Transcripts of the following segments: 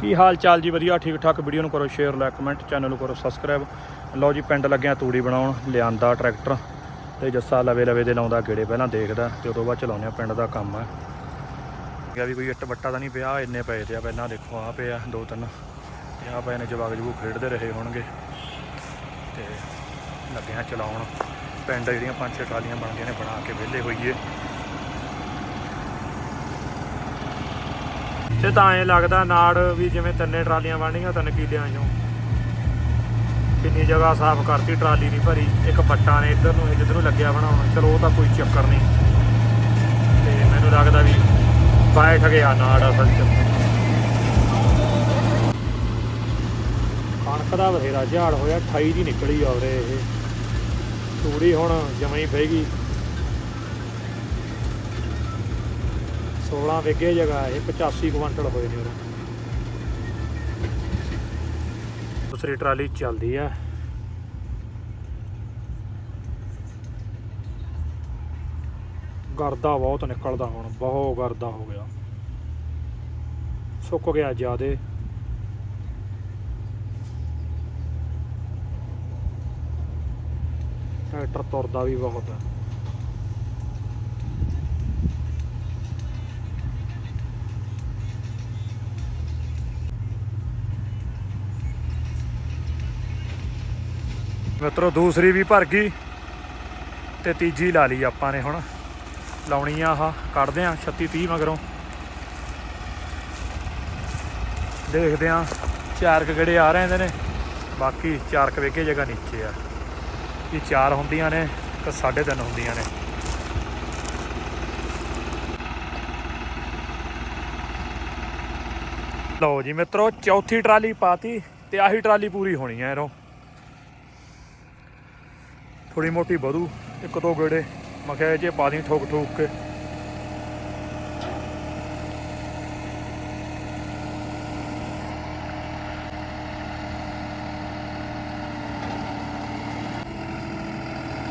ਕੀ ਹਾਲ ਚਾਲ ਜੀ? ਵਧੀਆ, ਠੀਕ ਠਾਕ। ਵੀਡੀਓ ਨੂੰ ਕਰੋ ਸ਼ੇਅਰ ਲਾਈਕ ਕਮੈਂਟ ਚੈਨਲ ਨੂੰ ਕਰੋ ਸਬਸਕ੍ਰਾਈਬ ਲਓ ਜੀ, ਪਿੰਡ ਲੱਗਿਆ ਤੂੜੀ ਬਣਾਉਣ, ਲਿਆਂਦਾ ਟਰੈਕਟਰ। ਤੇ ਜੱਸਾ ਲਵੇ ਲਵੇ ਦੇ ਲਾਉਂਦਾ ਗੇੜੇ ਪਹਿਲਾਂ ਦੇਖਦਾ, ਤੇ ਉਦੋਂ ਬਾਅਦ ਚਲਾਉਂਦੇ ਆ ਪਿੰਡ ਦਾ ਕੰਮ ਹੈ। ਗਿਆ ਵੀ ਕੋਈ ਇੱਟ ਬੱਟਾ ਤਾਂ ਨਹੀਂ ਪਿਆ, ਇੰਨੇ ਪਏ ਤੇ ਆ ਪਹਿਲਾਂ ਦੇਖੋ ਆ ਪਿਆ ਦੋ ਤਿੰਨ। ਤੇ ਆ ਪਏ ਨੇ ਜਵਾਗ ਜਵੂ ਖੇਡਦੇ ਰਹੇ ਹੋਣਗੇ। ਤੇ ਲੱਗਿਆ ਚਲਾਉਣ। ਪਿੰਡ ਜਿਹੜੀਆਂ ਪੰਜ ਛੇ ਟਰਾਲੀਆਂ ਬਣਦੀਆਂ ਨੇ, ਬਣਾ ਕੇ ਵਿਹਲੇ ਹੋਈਏ। ਤੇ ਤਾਂ ਐ ਲੱਗਦਾ ਨਾੜ ਵੀ ਜਿਵੇਂ ਤਿੰਨੇ ਟਰਾਲੀਆਂ ਬਣਨੀਆਂ, ਤਿੰਨ ਕਿਲਿਆਂ ਚੋਂ। ਕਿੰਨੀ ਜਗ੍ਹਾ ਸਾਫ਼ ਕਰਤੀ, ਟਰਾਲੀ ਨਹੀਂ ਭਰੀ, ਇੱਕ ਪੱਟਾ ਨੇ ਇੱਧਰ ਨੂੰ ਜਿੱਧਰ ਨੂੰ ਲੱਗਿਆ ਬਣਾਉਣ, ਚਲੋ ਉਹ ਤਾਂ ਕੋਈ ਚੱਕਰ ਨਹੀਂ। ਤੇ ਮੈਨੂੰ ਲੱਗਦਾ ਵੀ ਬੈਠ ਗਿਆ ਨਾੜ ਅਸਲ ਚ। ਕਣਕ ਦਾ ਬਥੇਰਾ ਝਾੜ ਹੋਇਆ 28 ਦੀ ਨਿਕਲੀ ਆਵਰੇ ਇਹ। ਤੂੜੀ ਹੁਣ ਜਮਾਂ ਹੀ ਪਏਗੀ 16 ਵਿਗੇ ਜਗ੍ਹਾ ਇਹ 85 ਕੁਇੰਟਲ ਹੋਏ ਨੇ ਉਰੇ। ਦੂਸਰੀ ਟਰਾਲੀ ਚੱਲਦੀ ਆ। ਗਰਦਾ ਬਹੁਤ ਨਿਕਲਦਾ ਹੁਣ, ਬਹੁਤ ਗਰਦਾ ਹੋ ਗਿਆ। ਸੁੱਕ ਗਿਆ ਜਿਆਦੇ। ਟਰੈਕਟਰ ਤੁਰਦਾ ਵੀ ਬਹੁਤ ਹੈ ਮਿੱਤਰੋ, ਦੂਸਰੀ ਵੀ ਭਰ ਗਈ ਤੇ ਤੀਜੀ ਲਾ ਲਈ ਆਪਾਂ ਨੇ ਹੁਣ। ਲਾਉਣੀ ਆ ਆਹ, ਕੱਢਦੇ ਆ 36 30 ਮਗਰੋਂ। ਦੇਖਦੇ ਆ, ਚਾਰ ਕੁ ਆ ਰਹੇ ਨੇ। ਬਾਕੀ ਚਾਰ ਕੁ ਜਗ੍ਹਾ ਨੀਚੇ ਆ। ਇਹ ਚਾਰ ਹੁੰਦੀਆਂ ਨੇ ਤੇ ਸਾਢੇ ਤਿੰਨ ਹੁੰਦੀਆਂ ਨੇ। ਲਓ ਜੀ ਮਿੱਤਰੋ, ਚੌਥੀ ਟਰਾਲੀ ਪਾਤੀ ਤੇ ਆਹੀ ਟਰਾਲੀ ਪੂਰੀ ਹੋਣੀ ਹੈ ਇਹਨੋਂ ਥੋੜੀ ਮੋਟੀ ਵਧੂ, ਇੱਕ ਦੋ ਗੇੜੇ। ਮੈਂ ਕਿਹਾ ਜੇ ਪਾ ਦੀ ਠੋਕ ਠੋਕ ਕੇ।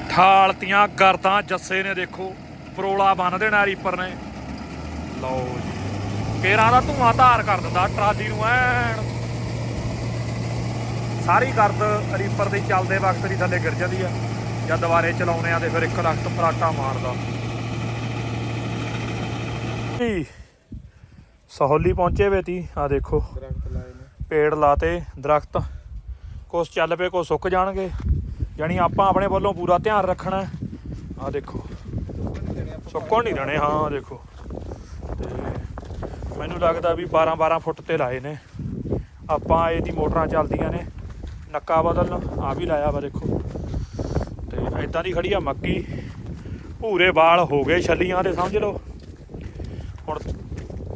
ਠਾਲਤੀਆਂ ਗਰਦਾਂ ਜੱਸੇ ਨੇ ਦੇਖੋ, ਪਰੋਲਾ ਬੰਨ ਦੇਣਾ ਰੀਪਰ ਨੇ। ਲਓ ਜੀ, ਕੇਰਾਂ ਦਾ ਧੂਆਂ ਧਾਰ ਕਰ ਦਿੰਦਾ, ਟਰਾਲੀ ਨੂੰ ਐਨ। ਸਾਰੀ ਗਰਦ ਰੀਪਰ ਦੇ ਚੱਲਦੇ ਵਕਤ ਦੀ ਥੱਲੇ ਗਿਰ ਜਾਂਦੀ ਆ। ਜਦ ਦੁਬਾਰੇ ਚਲਾਉਨੇ ਆ ਤੇ ਫਿਰ ਇੱਕ ਲੱਖ ਪਰਾਟਾ ਮਾਰਦਾ। ਜੀ ਸਹੌਲੀ ਪਹੁੰਚੇ ਵੇ ਤੀ ਆ ਦੇਖੋ। ਦਰਖਤ ਲਾਏ ਨੇ। ਪੇੜ ਲਾਤੇ ਦਰਖਤ। ਕੁਛ ਚੱਲ ਪਏ ਕੁਛ ਸੁੱਕ ਜਾਣਗੇ। ਯਾਨੀ ਆਪਾਂ ਆਪਣੇ ਵੱਲੋਂ ਪੂਰਾ ਧਿਆਨ ਰੱਖਣਾ ਆ ਦੇਖੋ। ਸੁੱਕਣ ਨਹੀਂ ਦੇਣੇ ਹਾਂ ਦੇਖੋ। ਤੇ ਮੈਨੂੰ ਲੱਗਦਾ ਵੀ 12 12 ਫੁੱਟ ਤੇ ਲਾਏ ਨੇ। ਆਪਾਂ ਇਹਦੀ ਮੋਟਰਾਂ ਚੱਲਦੀਆਂ ਨੇ। ਨੱਕਾ ਬਦਲਣ ਆ ਵੀ ਲਾਇਆ ਵਾ ਦੇਖੋ। ਇਦਾਂ ਦੀ ਖੜੀ ਆ, ਮੱਕੀ, ਭੂਰੇ ਵਾਲ ਹੋ ਗਏ ਛੱਲੀਆਂ ਦੇ, ਸਮਝ ਲਓ। ਹੁਣ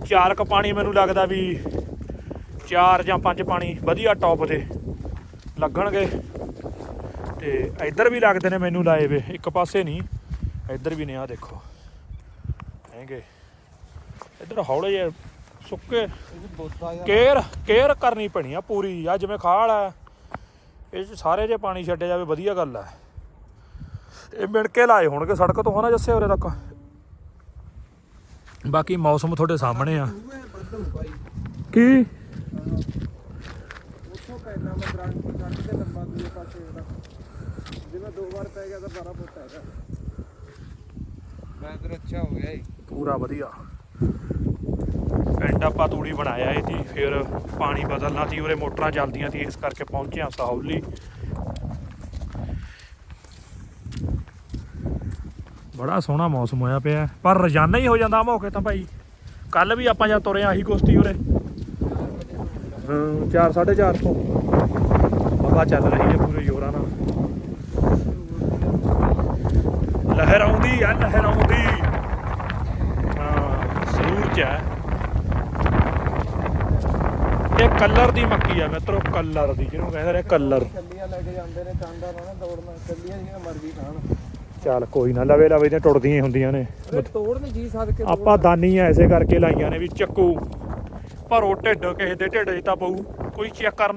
ਚਾਰ ਕ ਪਾਣੀ ਮੈਨੂੰ ਲੱਗਦਾ ਵੀ ਚਾਰ ਜਾਂ ਪੰਜ ਪਾਣੀ ਵਧੀਆ ਟੌਪ 'ਤੇ ਲੱਗਣਗੇ। ਤੇ ਇੱਧਰ ਵੀ ਲੱਗਦੇ ਨੇ ਮੈਨੂੰ ਲਾਏ ਵੇ, ਇੱਕ ਪਾਸੇ ਨਹੀਂ, ਇੱਧਰ ਵੀ ਨੇ ਆ ਦੇਖੋ। ਹੈਗੇ। ਇੱਧਰ ਹੌਲੇ ਜਿਹੇ ਸੁੱਕੇ। ਕੇਅਰ ਕੇਅਰ ਕਰਨੀ ਪੈਣੀ ਆ ਪੂਰੀ, ਆ ਜਿਵੇਂ ਖਾਲ ਆ, ਇਹ 'ਚ ਸਾਰੇ ਜੇ ਪਾਣੀ ਛੱਡਿਆ ਜਾਵੇ, ਵਧੀਆ ਗੱਲ ਆ। ਇਹ ਮਿਣ ਕੇ ਲਾਏ ਹੋਣਗੇ ਸੜਕ ਤੋਂ ਹਨਾ ਜੱਸੇ ਉਰੇ ਤੱਕ? ਬਾਕੀ ਮੌਸਮ ਤੁਹਾਡੇ ਸਾਹਮਣੇ ਆ। ਕੀ? ਉਸੋਂ ਪੈਣਾ ਮੈਂ ਦਰਖਤ ਕੱਢ ਤੇ ਲੰਬਾ ਦੂਏ ਪਾਸੇ ਉਹਦਾ ਜਿਵੇਂ ਦੋ ਵਾਰ ਪੈ ਗਿਆ ਤਾਂ 12 ਫੁੱਟ ਹੈਗਾ ਵੈਦਰ ਅੱਛਾ ਹੋ ਗਿਆ ਜੀ। ਪੂਰਾ ਵਧੀਆ। ਪਿੰਡ ਆਪਾਂ ਤੂੜੀ ਬਣਾਇਆ ਇਹ ਤੀ ਫਿਰ ਪਾਣੀ ਬਦਲਣਾ ਸੀ ਉਰੇ ਮੋਟਰਾਂ ਚੱਲਦੀਆਂ ਸੀ ਇਸ ਕਰਕੇ ਪਹੁੰਚੇ ਹਾਂ ਸਾਹੌਲੀ ਬੜਾ ਸੋਹਣਾ ਮੌਸਮ ਹੋਇਆ ਪਿਆ। ਪਰ ਰੋਜ਼ਾਨਾ ਹੀ ਹੋ ਜਾਂਦਾ ਮੌਕੇ ਤਾਂ ਭਾਈ। ਕੱਲ ਵੀ ਆਪਾਂ ਜਾਂ ਤੁਰੇ ਆਹੀ ਕੁਸ਼ਤੀ ਉਰੇ। ਹਾਂ 4 4:30 ਤੋਂ। ਹਵਾ ਚੱਲ ਰਹੀ ਹੈ ਪੂਰੇ ਜ਼ੋਰਾਂ ਨਾਲ। ਲਹਿਰ ਆਉਂਦੀ ਆ, ਲਹਿਰ ਆਉਂਦੀ। ਹਾਂ, ਜ਼ਰੂਰ ਚ ਹੈ। ਇਹ ਕਲਰ ਦੀ ਮੱਕੀ ਆ ਮਿੱਤਰੋ, ਕਲਰ ਦੀ। ਜਿਹਨੂੰ ਕਹਿੰਦੇ ਨੇ ਕਲਰ। ਕੱਲੀਆਂ ਲੈ ਕੇ ਜਾਂਦੇ ਨੇ, ਚਾਂਦਾ ਨਾ ਦੌੜਨਾ ਕੱਲੀਆਂ ਜਿਹੜੀਆਂ ਮਰਜ਼ੀ ਖਾਣ। ਚੱਲ ਕੋਈ ਨਾ ਲਵੇ ਲਵੇ ਦੀਆਂ ਟੁੱਟਦੀਆਂ ਹੀ ਹੁੰਦੀਆਂ ਨੇ। ਤੋੜ ਨਹੀਂ ਜੀ ਸਦਕੇ ਆਪਾਂ ਦਾਨੀ ਐ ਐਸੇ ਕਰਕੇ ਲਾਈਆਂ ਨੇ ਵੀ ਚੱਕੂ। ਭਰੋ ਢਿੱਡ ਕਿਸੇ ਦੇ ਢਿੱਡ 'ਚ ਤਾਂ ਪਊ ਕੋਈ ਇੱਕ ਹੋਰ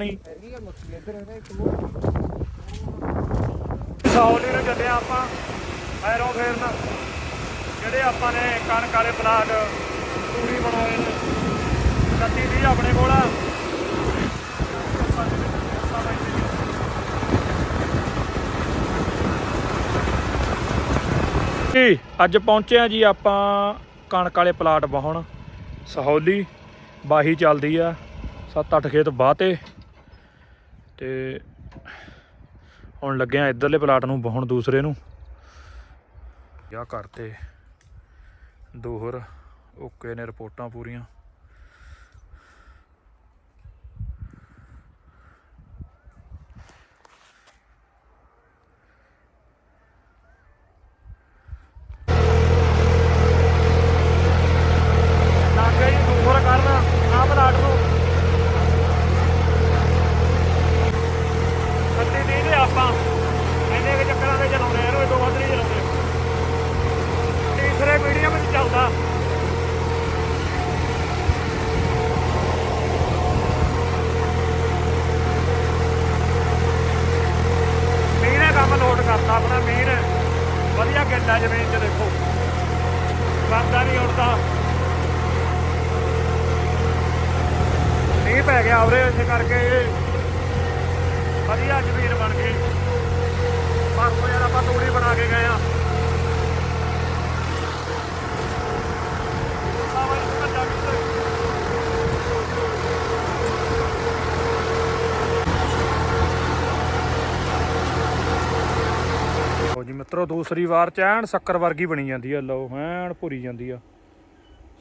ਸੌਲੀ ਨੂੰ ਚੱਲੇ ਆਪਾਂ ਐਰੋ ਫੇਰਨ ਜਿਹੜੇ ਆਪਾਂ ਨੇ ਕਣਕ ਵਾਲੇ ਪਲਾਟ ਪੂਰੀ ਬਣਾਏ ਨੇ। ਕੱਤੀ ਦੀ ਆਪਣੇ ਕੋਲ ਆ। ਜੀ, ਅੱਜ ਪਹੁੰਚੇ ਆ ਜੀ ਆਪਾਂ ਕਣਕ ਵਾਲੇ ਪਲਾਟ ਵਾਹਣ। ਸਹੌਲੀ ਬਾਹੀ ਚੱਲਦੀ ਆ 7-8 ਖੇਤ ਬਾਤੇ ਤੇ ਹੁਣ ਲੱਗੇ ਆ ਇਧਰਲੇ ਪਲਾਟ ਨੂੰ ਵਾਹਣ ਦੂਸਰੇ ਨੂੰ। ਆ ਕਰਤੇ ਦੋਹਰ, ਓਕੇ ਨੇ ਰਿਪੋਰਟਾਂ ਪੂਰੀਆਂ ਲੱਗੇ ਜੀ ਦੋਹਰ ਕਰਨਾ ਆ ਪਲਾਟ ਨੂੰ ਕੱਤੀ ਦੀ ਦੇ ਆਪਾਂ ਇੰਨੇ ਕੁ ਚੱਕਰਾਂ ਦੇ ਚਲਾਉਂਦੇ ਯਾਰ ਉਹ ਤੋਂ ਵੱਧ ਨਹੀਂ ਚਲਾਉਂਦੇ ਤੀਸਰੇ ਮੀਡੀਅਮ ਵਿੱਚ ਚੱਲਦਾ ਮੀਂਹ ਨੇ ਕੰਮ ਲੋਡ ਕਰਤਾ ਆਪਣਾ ਮੀਂਹ ਨੇ ਵਧੀਆ ਜ਼ਮੀਨ 'ਚ ਦੇਖੋ। ਬੰਦਾ ਨਹੀਂ ਉੜਦਾ ਮੀਂਹ ਪੈ ਗਿਆ ਉਰੇ ਇਸ ਕਰਕੇ ਵਧੀਆ ਜ਼ਮੀਨ ਬਣ ਗਈ ਪਰਸੋਂ ਯਾਰ ਆਪਾਂ ਤੂੜੀ ਬਣਾ ਕੇ ਗਏ ਆ ਲਓ ਜੀ ਮਿੱਤਰੋ ਦੂਸਰੀ ਵਾਰ ਚੈਨ ਸ਼ੱਕਰ ਵਰਗੀ ਬਣੀ ਜਾਂਦੀ ਆ, ਲਓ, ਐਨ ਭੁਰੀ ਜਾਂਦੀ ਆ।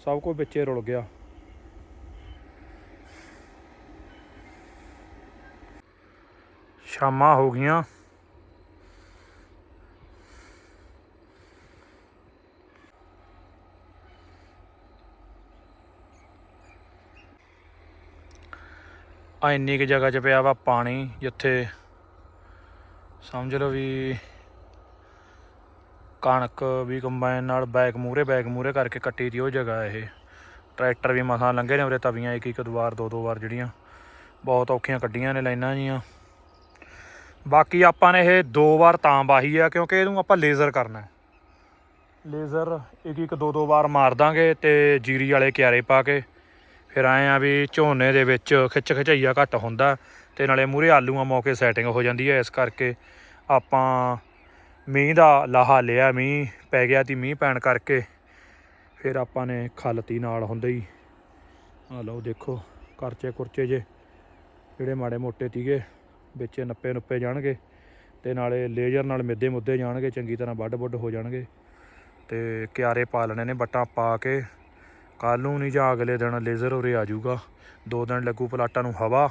ਸਭ ਕੁਝ ਵਿੱਚੇ ਰੁਲ ਗਿਆ। ਸ਼ਾਮਾਂ ਹੋ ਗਈਆਂ। ਆ ਇੰਨੀ ਕੁ ਜਗ੍ਹਾ 'ਚ ਪਿਆ ਵਾ ਪਾਣੀ, ਜਿੱਥੇ ਸਮਝ ਲਓ ਵੀ ਕਣਕ ਵੀ ਕੰਬਾਈਨ ਨਾਲ ਬੈਕ ਮੂਰੇ ਬੈਕ ਮੂਰੇ ਕਰਕੇ ਕੱਟੀ ਦੀ ਉਹ ਜਗ੍ਹਾ ਇਹ। ਟਰੈਕਟਰ ਵੀ ਮਸਾਂ ਲੰਘੇ ਨੇ ਉਰੇ ਤਵੀਆਂ ਇੱਕ ਇੱਕ ਦੋ ਵਾਰ ਦੋ ਦੋ ਵਾਰ ਜਿਹੜੀਆਂ। ਬਹੁਤ ਔਖੀਆਂ ਕੱਢੀਆਂ ਨੇ ਲਾਈਨਾਂ ਜੀਆਂ। ਬਾਕੀ ਆਪਾਂ ਨੇ ਇਹ ਦੋ ਵਾਰ ਤਾਂ ਵਾਹੀ ਆ, ਕਿਉਂਕਿ ਇਹਨੂੰ ਆਪਾਂ ਲੇਜ਼ਰ ਕਰਨਾ ਲੇਜ਼ਰ ਇੱਕ ਇੱਕ ਦੋ ਦੋ ਵਾਰ ਮਾਰ ਦਾਂਗੇ ਤੇ ਜੀਰੀ ਵਾਲੇ ਕਿਆਰੇ ਪਾ ਕੇ ਫਿਰ ਆਏ ਆ ਵੀ ਝੋਨੇ ਦੇ ਵਿੱਚ ਖਿੱਚ ਖਿਚਾਈਆ ਘੱਟ ਹੁੰਦਾ ਤੇ ਨਾਲੇ ਮੂਰੇ ਆਲੂਆਂ ਮੌਕੇ ਸੈਟਿੰਗ ਹੋ ਜਾਂਦੀ ਹੈ। ਇਸ ਕਰਕੇ ਆਪਾਂ ਮੀਂਹ ਦਾ ਲਾਹਾ ਲਿਆ, ਮੀਂਹ ਪੈ ਗਿਆ ਤੀ ਮੀਂਹ ਪੈਣ ਕਰਕੇ। ਫਿਰ ਆਪਾਂ ਨੇ ਖਲਤੀ ਨਾਲ ਹੁੰਦੇ ਹੀ। ਆ ਲਓ ਦੇਖੋ, ਕਰਚੇ ਕੁਰਚੇ ਜੇ, ਜਿਹੜੇ ਮਾੜੇ ਮੋਟੇ ਤੀਗੇ, ਵਿੱਚ ਨੱਪੇ ਨੁੱਪੇ ਜਾਣਗੇ ਤੇ ਨਾਲੇ ਲੇਜ਼ਰ ਨਾਲ ਮਿੱਦੇ ਮੁੱਦੇ ਜਾਣਗੇ, ਚੰਗੀ ਤਰ੍ਹਾਂ ਵੱਡ ਵੱਡ ਹੋ ਜਾਣਗੇ। ਤੇ ਕਿਆਰੇ ਪਾ ਲੈਣੇ ਨੇ ਬੱਟਾਂ ਪਾ ਕੇ। ਕੱਲ ਨੂੰ ਨਹੀਂ ਜਾਂ ਅਗਲੇ ਦਿਨ ਲੇਜ਼ਰ ਉਰੇ ਆ ਜਾਊਗਾ। ਦੋ ਦਿਨ ਲੱਗੂ ਪਲਾਟਾਂ ਨੂੰ ਹਵਾ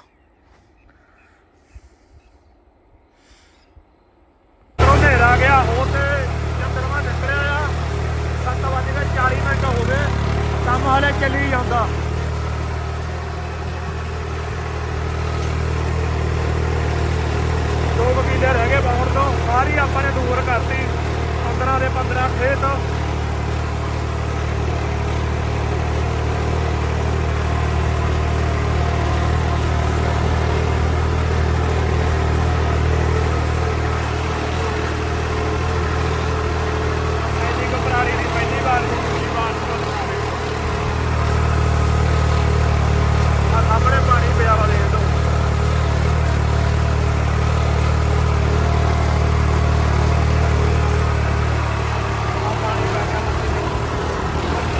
ਉਹ ਹਨੇਰਾ ਗਿਆ ਹੋਰ ਤੇ ਚੰਦਰਮਾ ਨਿਕਲਿਆ ਆ 7 ਵਜੇ ਦੇ 40 ਮਿੰਟ ਹੋ ਗਏ ਕੰਮ ਹਾਲੇ ਚੱਲੀ ਜਾਂਦਾ ਦੋ ਵਕੀਲੇ ਰਹਿ ਗਏ ਬਾਹਰ ਤੋਂ ਸਾਰੀ ਆਪਾਂ ਨੇ ਦੂਰ ਕਰਤੀ 15 ਦੇ 15 ਖੇਤ ਇੰਨੀ ਕੁ ਪਰਾਲੀ ਦੀ ਪਹਿਲੀ ਵਾਰ ਨੂੰ ਦੂਜੀ ਵਾਰ ਨੂੰ ਬਣਾ ਲਈ। ਆਹ ਸਾਹਮਣੇ ਪਾਣੀ ਪਿਆ ਵਾ ਦੇਖ ਲਓ ਆਹ ਪਾਣੀ ਪੈ ਗਿਆ ਮੱਥੇ ਤੇ।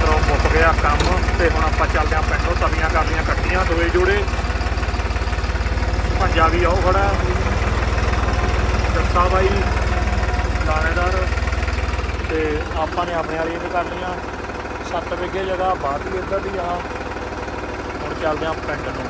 ਤਰੋਂ ਮੁੱਕ ਗਿਆ ਕੰਮ ਤੇ ਹੁਣ ਆਪਾਂ ਚੱਲਦੇ ਆਂ ਪਿੰਡੋਂ ਤਵੀਆਂ ਕਰਨੀਆਂ ਕੱਟੀਆਂ ਦੋਏ ਜੋੜੇ ਪੰਜਾ ਵੀ ਆਉ ਖੜਾ ਦੱਸਾ ਬਾਈ ਲਾਣੇਦਾਰ ਤੇ ਆਪਾਂ ਨੇ ਆਪਣੇ ਵਾਲੀ ਨਹੀਂ ਕਰਨੀਆਂ 7 ਵਿਗੇ ਜਗ੍ਹਾ ਬਾਤ ਹੀ ਇੱਧਰ ਦੀ ਆ। ਹੁਣ ਚੱਲਦੇ ਆਂ ਪਿੰਡ ਨੂੰ।